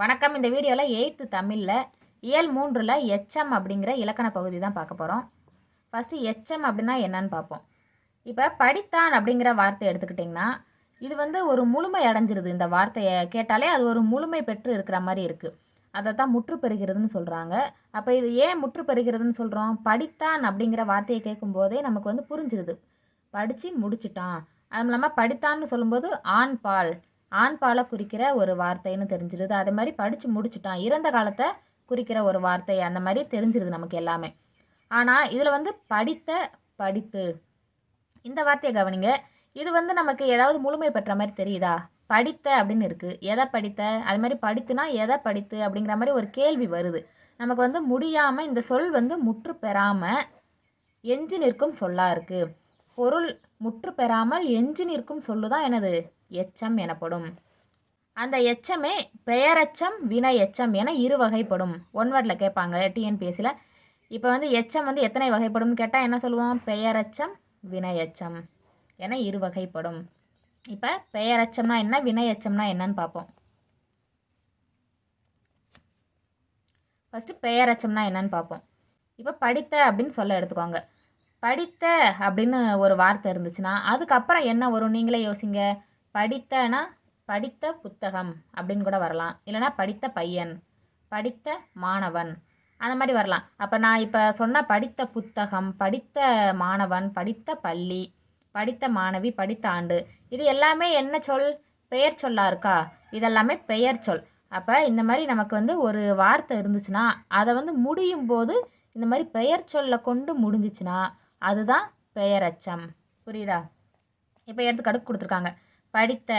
வணக்கம். இந்த வீடியோவில் எயித்து தமிழில் இயல் மூன்றில் எச்சம் அப்படிங்கிற இலக்கண பகுதி தான் பார்க்க போகிறோம் ஃபஸ்ட்டு எச்சம் அப்படின்னா என்னன்னு பார்ப்போம். இப்போ படித்தான் அப்படிங்கிற வார்த்தை எடுத்துக்கிட்டிங்கன்னா இது வந்து ஒரு முழுமை அடைஞ்சிருது. இந்த வார்த்தையை கேட்டாலே அது ஒரு முழுமை பெற்று இருக்கிற மாதிரி இருக்குது அதை தான் முற்று பெறுகிறதுன்னு சொல்கிறாங்க அப்போ இது ஏன் முற்று பெறுகிறதுன்னு சொல்கிறோம் படித்தான் அப்படிங்கிற வார்த்தையை கேட்கும்போதே நமக்கு வந்து புரிஞ்சிருது. படித்து முடிச்சிட்டான். அதுவும் இல்லாமல் படித்தான்னு சொல்லும்போது ஆண் பால். ஆண் பாலை குறிக்கிற ஒரு வார்த்தைன்னு தெரிஞ்சிருது. அதே மாதிரி படித்து முடிச்சுட்டான். இறந்த காலத்தை குறிக்கிற ஒரு வார்த்தை அந்த மாதிரி தெரிஞ்சிருது நமக்கு எல்லாமே. ஆனால் இதில் வந்து படித்த படித்து இந்த வார்த்தையை கவனிங்க. இது வந்து நமக்கு ஏதாவது முழுமை பெற்ற மாதிரி தெரியுதா? படித்த அப்படின்னு இருக்குது எதை படித்த? அது மாதிரி படித்துனா எதை படித்து? அப்படிங்கிற மாதிரி ஒரு கேள்வி வருது. நமக்கு வந்து முடியாமல் இந்த சொல் வந்து முற்று பெறாமல் எஞ்சி நிற்கும் சொல்லாக இருக்குது பொருள் முற்று பெறாமல் எஞ்சி நிற்கும் சொல்லு தான் எனது எச்சம் எனப்படும். அந்த எச்சமே பெயரெச்சம் வினை எச்சம் என இரு வகைப்படும். ஒன் வேர்டில் கேட்பாங்க டிஎன்பிஎஸ்சியில் இப்போ வந்து எச்சம் வந்து எத்தனை வகைப்படும்னு கேட்டால் என்ன சொல்லுவோம்? பெயரெச்சம் வினையச்சம் என இரு வகைப்படும். இப்போ பெயரெச்சம்னா என்ன வினையச்சம்னா என்னன்னு பார்ப்போம். ஃபஸ்ட்டு பெயரெச்சம்னா என்னன்னு பார்ப்போம். இப்போ படித்த அப்படின்னு சொல்ல எடுத்துக்கோங்க. படித்த அப்படின்னு ஒரு வார்த்தை இருந்துச்சுன்னா அதுக்கப்புறம் என்ன வரும்? நீங்களே யோசிங்க. படித்தனா படித்த புத்தகம் அப்படின்னு கூட வரலாம். இல்லைனா படித்த பையன் படித்த மாணவன் அந்த மாதிரி வரலாம். அப்போ நான் இப்போ சொன்ன படித்த புத்தகம் படித்த மாணவன் படித்த பள்ளி படித்த மாணவி படித்த ஆண்டு இது எல்லாமே என்ன சொல்? பெயர் சொல்லாக இருக்கா? இதெல்லாமே பெயர் சொல். அப்போ இந்த மாதிரி நமக்கு வந்து ஒரு வார்த்தை இருந்துச்சுன்னா அதை வந்து முடியும் போது இந்த மாதிரி பெயர் சொல்ல கொண்டு முடிஞ்சிச்சுன்னா அதுதான் பெயரச்சம். புரியுதா? இப்போ எடுத்துக்காட்டு கொடுத்துருக்காங்க. படித்த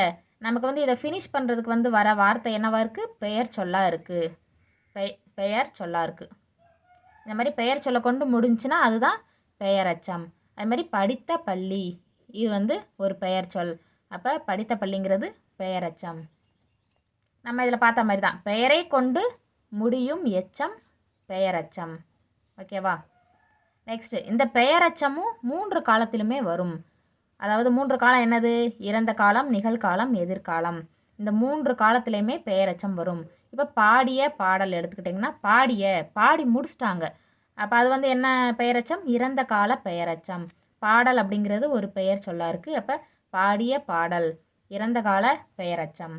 நமக்கு வந்து இதை ஃபினிஷ் பண்ணுறதுக்கு வந்து வர வார்த்தை என்னவா இருக்குது பெயர் சொல்லாக இருக்குது பெ பெயர் சொல்லா இருக்குது இந்த மாதிரி பெயர் சொல்ல கொண்டு முடிஞ்சுன்னா அதுதான் பெயரச்சம் அது மாதிரி படித்த பள்ளி இது வந்து ஒரு பெயர் சொல். அப்போ படித்த பள்ளிங்கிறது பெயரச்சம் நம்ம இதில் பார்த்த மாதிரி தான். பெயரை கொண்டு முடியும் எச்சம் பெயரச்சம் ஓகேவா? நெக்ஸ்ட்டு இந்த பெயரச்சமும் மூன்று காலத்திலுமே வரும். அதாவது மூன்று காலம் என்னது? இறந்த காலம் நிகழ்காலம் எதிர்காலம். இந்த மூன்று காலத்துலேயுமே பெயரச்சம் வரும். இப்போ பாடிய பாடல் எடுத்துக்கிட்டிங்கன்னா பாடிய பாடி முடிச்சிட்டாங்க. அப்போ அது வந்து என்ன பெயரச்சம் இறந்த கால பெயரச்சம் பாடல் அப்படிங்கிறது ஒரு பெயர் சொல்லா இருக்குது அப்போ பாடிய பாடல் இறந்த கால பெயரச்சம்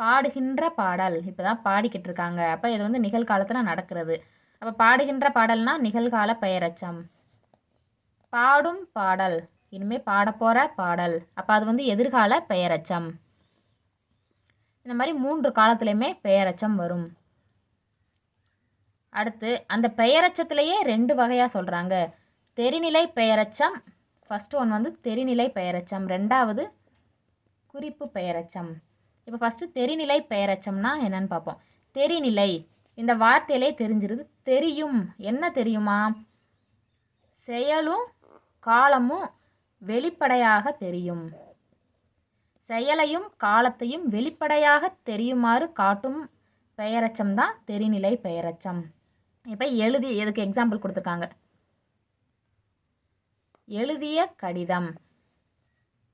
பாடுகின்ற பாடல். இப்போ தான் பாடிக்கிட்டு இருக்காங்க. அப்போ இது வந்து நிகழ்காலத்தில் நடக்கிறது. அப்போ பாடுகின்ற பாடல்னா நிகழ்கால பெயரச்சம் பாடும் பாடல். இனிமேல் பாடப்போகிற பாடல். அப்போ அது வந்து எதிர்கால பெயரச்சம். இந்த மாதிரி மூன்று காலத்துலேயுமே பெயரச்சம் வரும். அடுத்து அந்த பெயரச்சத்துலேயே ரெண்டு வகையாக சொல்கிறாங்க தெரிநிலை பெயரச்சம் ஃபஸ்ட்டு ஒன் வந்து தெரிநிலை பெயரச்சம். ரெண்டாவது குறிப்பு பெயரச்சம். இப்போ ஃபஸ்ட்டு தெரிநிலை பெயரச்சம்னா என்னன்னு பார்ப்போம். தெரிநிலை இந்த வார்த்தையிலே தெரிஞ்சிருது. தெரியும். என்ன தெரியுமா? செயலும் காலமும் வெளிப்படையாக தெரியும். செயலையும் காலத்தையும் வெளிப்படையாக தெரியுமாறு காட்டும் பெயரச்சம் தான் தெரிநிலை பெயரச்சம். இப்போ எழுதி எதுக்கு எக்ஸாம்பிள் கொடுத்துருக்காங்க. எழுதிய கடிதம்.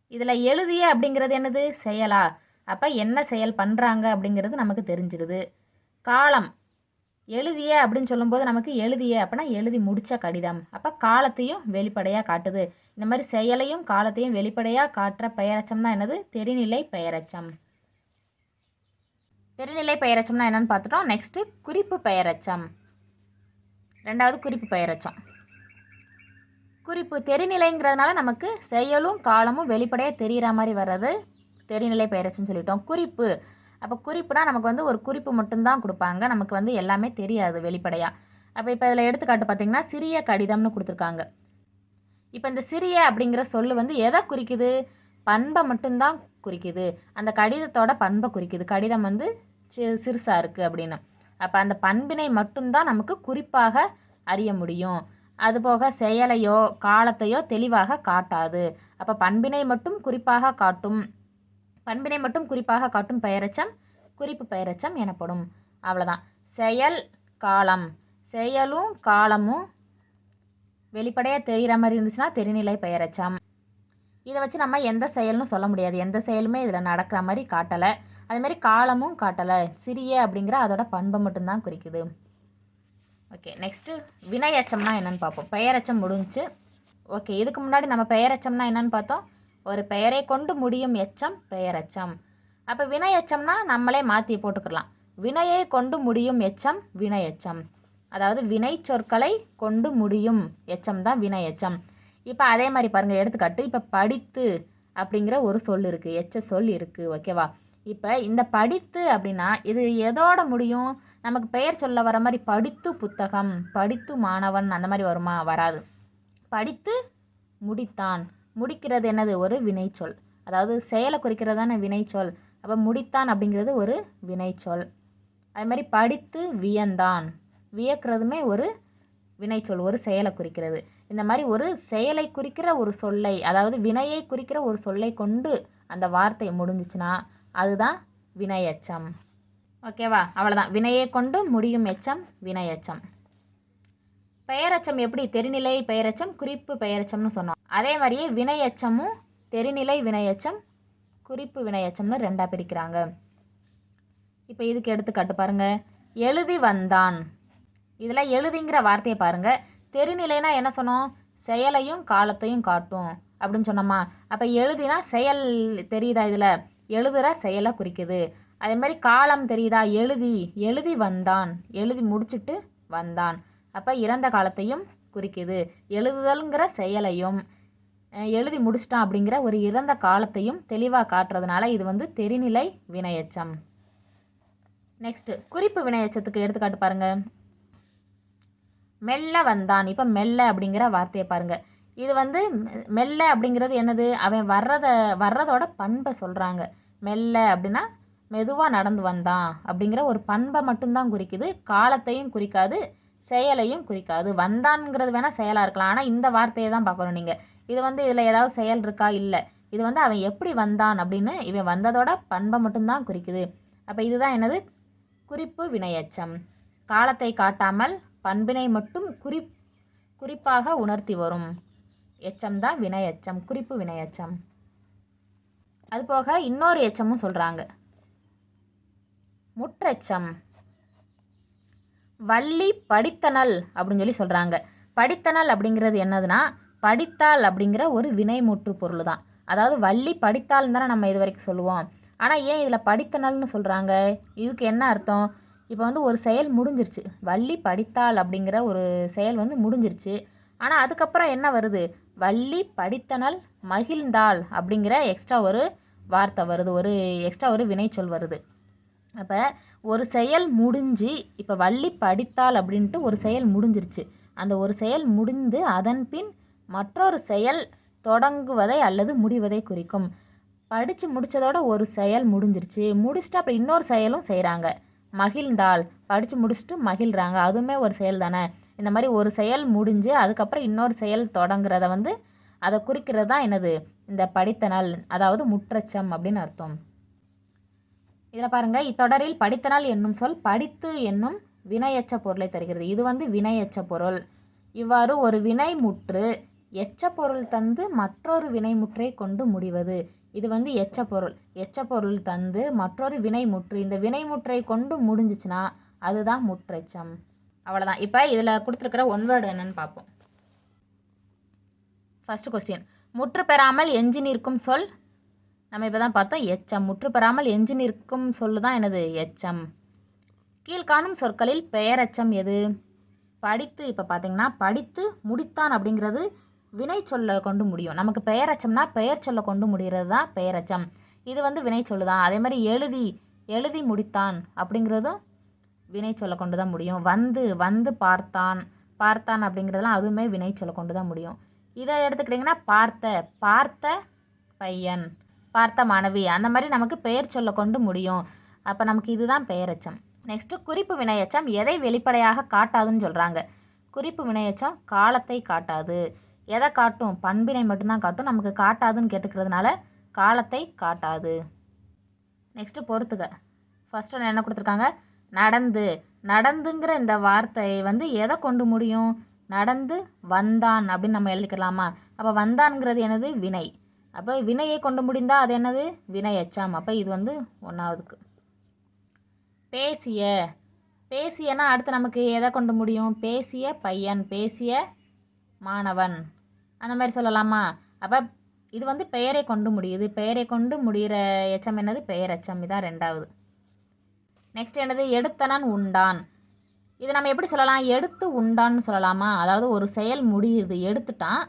இதில் எழுதிய அப்படிங்கிறது என்னது? செயலா. அப்போ என்ன செயல் பண்ணுறாங்க அப்படிங்கிறது நமக்கு தெரிஞ்சிருது. காலம். எழுதிய அப்படின்னு சொல்லும்போது நமக்கு எழுதிய அப்படின்னா எழுதி முடித்த கடிதம். அப்போ காலத்தையும் வெளிப்படையாக காட்டுது. இந்த மாதிரி செயலையும் காலத்தையும் வெளிப்படையாக காட்டுற பெயரச்சம் தான் என்னது? தெரிநிலை பெயரச்சம். தெரிநிலை பெயரச்சம்னா என்னன்னு பார்த்துட்டோம். நெக்ஸ்ட்டு குறிப்பு பெயரச்சம். ரெண்டாவது குறிப்பு பெயரச்சம். குறிப்பு தெரிநிலைங்கிறதுனால நமக்கு செயலும் காலமும் வெளிப்படையாக தெரிகிற மாதிரி வர்றது தெரிநிலை பெயரச்சம்னு சொல்லிட்டோம். குறிப்பு அப்போ குறிப்புனா நமக்கு வந்து ஒரு குறிப்பு மட்டும்தான் கொடுப்பாங்க. நமக்கு வந்து எல்லாமே தெரியாது வெளிப்படையாக அப்போ இப்போ இதில் எடுத்துக்காட்டு பார்த்திங்கன்னா சிறிய கடிதம்னு கொடுத்துருக்காங்க. இப்போ இந்த சிறிய அப்படிங்கிற சொல்லு வந்து எதை குறிக்குது? பண்பை மட்டும்தான் குறிக்குது. அந்த கடிதத்தோட பண்பை குறிக்குது. கடிதம் வந்து சி சிறுசாக இருக்குது அப்படின்னு. அப்போ அந்த பண்பினை மட்டும்தான் நமக்கு குறிப்பாக அறிய முடியும். அதுபோக செயலையோ காலத்தையோ தெளிவாக காட்டாது. அப்போ பண்பினை மட்டும் குறிப்பாக காட்டும் பண்பினை மட்டும் குறிப்பாக காட்டும் பெயரச்சம் குறிப்பு பெயரச்சம் எனப்படும். அவ்வளோதான் செயல் காலம். செயலும் காலமும் வெளிப்படையாக தெரிகிற மாதிரி இருந்துச்சுன்னா தெரிநிலை பெயரச்சம். இதை வச்சு நம்ம எந்த செயல்னு சொல்ல முடியாது. எந்த செயலுமே இதில் நடக்கிற மாதிரி காட்டலை. அதுமாரி காலமும் காட்டலை. சிறிய அப்படிங்கிற அதோட பண்பை மட்டும்தான் குறிக்குது. ஓகே நெக்ஸ்ட்டு வினையச்சம்னா என்னென்னு பார்ப்போம். பெயரச்சம் முடிஞ்சு. ஓகே இதுக்கு முன்னாடி நம்ம பெயரச்சம்னா என்னன்னு பார்த்தோம். ஒரு பெயரை கொண்டு முடியும் எச்சம் பெயரச்சம். அப்போ வினையச்சம்னா நம்மளே மாற்றி போட்டுக்கலாம். வினையை கொண்டு முடியும் எச்சம் வினையச்சம் அதாவது வினை சொற்களை கொண்டு முடியும் எச்சம் தான் வினையச்சம் இப்போ அதே மாதிரி பாருங்கள் எடுத்துக்காட்டு. இப்போ படித்து அப்படிங்கிற ஒரு சொல் இருக்குது எச்ச சொல் இருக்குது ஓகேவா இப்போ இந்த படித்து அப்படின்னா இது எதோட முடியும்? நமக்கு பெயர் சொல்ல வர மாதிரி படித்து புத்தகம் படித்து மாணவன் அந்த மாதிரி வருமா? வராது. படித்து முடித்தான். முடிக்கிறது என்னது? ஒரு வினைச்சொல். அதாவது செயலை குறிக்கிறதான வினைச்சொல். அப்போ முடித்தான் அப்படிங்கிறது ஒரு வினைச்சொல். அது மாதிரி படித்து வியந்தான். வியக்கிறதுமே ஒரு வினைச்சொல் ஒரு செயலை குறிக்கிறது. இந்த மாதிரி ஒரு செயலை குறிக்கிற ஒரு சொல்லை அதாவது வினையை குறிக்கிற ஒரு சொல்லை கொண்டு அந்த வார்த்தை முடிஞ்சிச்சுன்னா அதுதான் வினையச்சம். ஓகேவா அவ்வளோதான் வினையை கொண்டு முடியும் எச்சம் வினையச்சம். பெயரச்சம் எப்படி? தெரிநிலை பெயரச்சம் குறிப்பு பெயரச்சம்னு சொன்னோம். அதே மாதிரியே வினையச்சமும் தெரிநிலை வினையச்சம் குறிப்பு வினையச்சம்னு ரெண்டாக பிரிக்கிறாங்க. இப்போ இதுக்கு எடுத்துக்காட்டு பாருங்கள் எழுதி வந்தான். இதில் எழுதிங்கிற வார்த்தையை பாருங்கள் தெரிநிலைனா என்ன சொன்னோம்? செயலையும் காலத்தையும் காட்டும் அப்படின்னு சொன்னோமா? அப்போ எழுதினா செயல் தெரியுதா இதில்? எழுதுகிற செயலை குறிக்குது. அதே மாதிரி காலம் தெரியுதா? எழுதி எழுதி வந்தான். எழுதி முடிச்சுட்டு வந்தான். அப்போ இறந்த காலத்தையும் குறிக்குது. எழுதுதல்ங்கிற செயலையும். எழுதி முடிச்சிட்டான் அப்படிங்கிற ஒரு இறந்த காலத்தையும் தெளிவாக காட்டுறதுனால இது வந்து தெரிநிலை வினையச்சம். நெக்ஸ்ட்டு குறிப்பு வினையச்சத்துக்கு எடுத்துக்காட்டு பாருங்கள் மெல்ல வந்தான். இப்போ மெல்ல அப்படிங்கிற வார்த்தையை பாருங்கள் இது வந்து மெ- மெல்ல அப்படிங்கிறது என்னது? அவன் வர்றத வர்றதோட பண்பை சொல்கிறாங்க மெல்ல அப்படின்னா மெதுவாக நடந்து வந்தான் அப்படிங்கிற ஒரு பண்பை மட்டும்தான் குறிக்குது. காலத்தையும் குறிக்காது செயலையும் குறிக்காது. வந்தான்ங்கிறது வேணால் செயலாக இருக்கலாம். ஆனால் இந்த வார்த்தையை தான் பார்க்கணும் நீங்கள் இது வந்து இதில் ஏதாவது செயல் இருக்கா? இல்லை. இது வந்து அவன் எப்படி வந்தான் அப்படின்னு இவன் வந்ததோட பண்பை மட்டும்தான் குறிக்குது. அப்போ இதுதான் என்னது? குறிப்பு வினையச்சம். காலத்தை காட்டாமல் பண்பினை மட்டும் குறி குறிப்பாக உணர்த்தி வரும். எச்சம் தான் வினையச்சம் குறிப்பு வினையச்சம். அதுபோக இன்னொரு எச்சமும் சொல்கிறாங்க முற்றெச்சம். வள்ளி படித்தனல் அப்படின்னு சொல்லி சொல்கிறாங்க படித்தனல் அப்படிங்கிறது என்னதுன்னா படித்தால் அப்படிங்கிற ஒரு வினைமுற்று பொருள் தான் அதாவது வள்ளி படித்தால் தானே நம்ம இது வரைக்கும் சொல்லுவோம். ஆனால் ஏன் இதில் படித்தனால்னு சொல்கிறாங்க இதுக்கு என்ன அர்த்தம்? இப்போ வந்து ஒரு செயல் முடிஞ்சிருச்சு. வள்ளி படித்தாள் அப்படிங்கிற ஒரு செயல் வந்து முடிஞ்சிருச்சு. ஆனால் அதுக்கப்புறம் என்ன வருது? வள்ளி படித்தனல் மகிழ்ந்தாள் அப்படிங்கிற எக்ஸ்ட்ரா ஒரு வார்த்தை வருது. ஒரு எக்ஸ்ட்ரா ஒரு வினைச்சொல் வருது. அப்போ ஒரு செயல் முடிஞ்சு இப்போ வள்ளி படித்தாள் அப்படின்ட்டு ஒரு செயல் முடிஞ்சிருச்சு. அந்த ஒரு செயல் முடிந்து அதன் பின் மற்றொரு செயல் தொடங்குவதை அல்லது முடிவதை குறிக்கும். படித்து முடித்ததோட ஒரு செயல் முடிஞ்சிருச்சு. முடிச்சுட்டு அப்புறம் இன்னொரு செயலும் செய்கிறாங்க மகிழ்ந்தாள் படித்து முடிச்சுட்டு மகிழ்கிறாங்க அதுவுமே ஒரு செயல் தானே? இந்த மாதிரி ஒரு செயல் முடிஞ்சு அதுக்கப்புறம் இன்னொரு செயல் தொடங்குறத வந்து அதை குறிக்கிறது தான் என்னது? இந்த படித்தனல் அதாவது முற்றச்சம் அப்படின்னு அர்த்தம். இதில் பாருங்க இத்தொடரில் படித்தனால் என்னும் சொல் படித்து என்னும் வினையச்ச பொருளை தருகிறது. இது வந்து வினையச்ச பொருள். இவ்வாறு ஒரு வினை முற்று எச்ச பொருள் தந்து மற்றொரு வினைமுற்றை கொண்டு முடிவது. இது வந்து எச்ச பொருள் எச்ச பொருள் தந்து மற்றொரு வினைமுற்று இந்த வினைமுற்றை கொண்டு முடிஞ்சிச்சுன்னா அதுதான் முற்றெச்சம். அவ்வளோதான் இப்போ இதில் கொடுத்துருக்கிற ஒன் வேர்டு என்னன்னு பார்ப்போம். ஃபஸ்ட்டு கொஸ்டின் முற்று பெறாமல் எஞ்சி நிற்கும் சொல். நம்ம இப்போ தான் பார்த்தோம் எச்சம். முற்று பெறாமல் எஞ்சி நிற்கும் சொல்லு தான் எனது எச்சம் கீழ்காணும் சொற்களில் பெயரெச்சம் எது? படித்து இப்போ பார்த்தீங்கன்னா படித்து முடித்தான் அப்படிங்கிறது வினை சொல்ல கொண்டு முடியும். நமக்கு பெயரெச்சம்னா பெயர் சொல்ல கொண்டு முடிகிறது தான் பெயரெச்சம். இது வந்து வினை சொல்லு தான் அதே மாதிரி எழுதி எழுதி முடித்தான் அப்படிங்கிறதும் வினை சொல்ல கொண்டு தான் முடியும். வந்து வந்து பார்த்தான். பார்த்தான் அப்படிங்கிறதெல்லாம் அதுவுமே வினை சொல்ல கொண்டு தான் முடியும். இதை எடுத்துக்கிட்டிங்கன்னா பார்த்த பார்த்த பையன் பார்த்த மாணவி. அந்த மாதிரி நமக்கு பெயர் சொல்ல கொண்டு முடியும். அப்போ நமக்கு இதுதான் பெயரச்சம். நெக்ஸ்ட்டு குறிப்பு வினையச்சம் எதை வெளிப்படையாக காட்டாதுன்னு சொல்கிறாங்க குறிப்பு வினையச்சம் காலத்தை காட்டாது. எதை காட்டும்? பண்பினை மட்டும்தான் காட்டும். நமக்கு காட்டாதுன்னு கேட்டுக்கிறதுனால காலத்தை காட்டாது. நெக்ஸ்ட்டு பொறுத்துக. ஃபஸ்ட்டு ஒன்று என்ன கொடுத்துருக்காங்க? நடந்து. நடந்துங்கிற இந்த வார்த்தை வந்து எதை கொண்டு முடியும்? நடந்து வந்தான் அப்படின்னு நம்ம எழுதிக்கலாமா? அப்போ வந்தான்ங்கிறது எனது வினை. அப்போ வினையை கொண்டு முடிந்தால் அது என்னது? வினை எச்சாம் அப்போ இது வந்து ஒன்றாவதுக்கு பேசிய. பேசியனா அடுத்து நமக்கு எதை கொண்டு முடியும்? பேசிய பையன். பேசிய மாணவன். அந்த மாதிரி சொல்லலாமா? அப்போ இது வந்து பெயரை கொண்டு முடியுது. பெயரை கொண்டு முடிகிற எச்சம் என்னது? பெயர் எச்சம். இதான் ரெண்டாவது. நெக்ஸ்ட் என்னது? எடுத்தனன் உண்டான். இது நம்ம எப்படி சொல்லலாம்? எடுத்து உண்டான்னு சொல்லலாமா? அதாவது ஒரு செயல் முடியுது எடுத்துட்டான்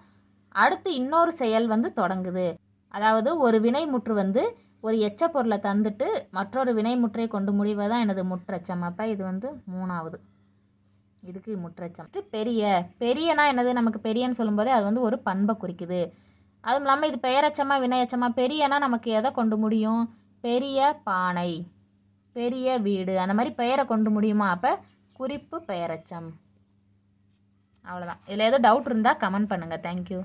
அடுத்து இன்னொரு செயல் வந்து தொடங்குது. அதாவது ஒரு வினைமுற்று வந்து ஒரு எச்ச பொருளை தந்துட்டு மற்றொரு வினைமுற்றை கொண்டு முடிவதான் எனது முற்றச்சம். அப்போ இது வந்து மூணாவது. இதுக்கு முற்றச்சம். ஃபஸ்ட்டு பெரிய. பெரியனா என்னது? நமக்கு பெரியன்னு சொல்லும்போதே அது வந்து ஒரு பண்பை குறிக்குது. அதுவும் இல்லாமல் இது பெயரச்சமா வினையச்சமா பெரியனா நமக்கு எதை கொண்டு முடியும்? பெரிய பானை. பெரிய வீடு. அந்த மாதிரி பெயரை கொண்டு முடியுமா? அப்போ குறிப்பு பெயரச்சம். அவ்வளோதான் இதில் ஏதோ டவுட் இருந்தால் கமெண்ட் பண்ணுங்கள் தேங்க்யூ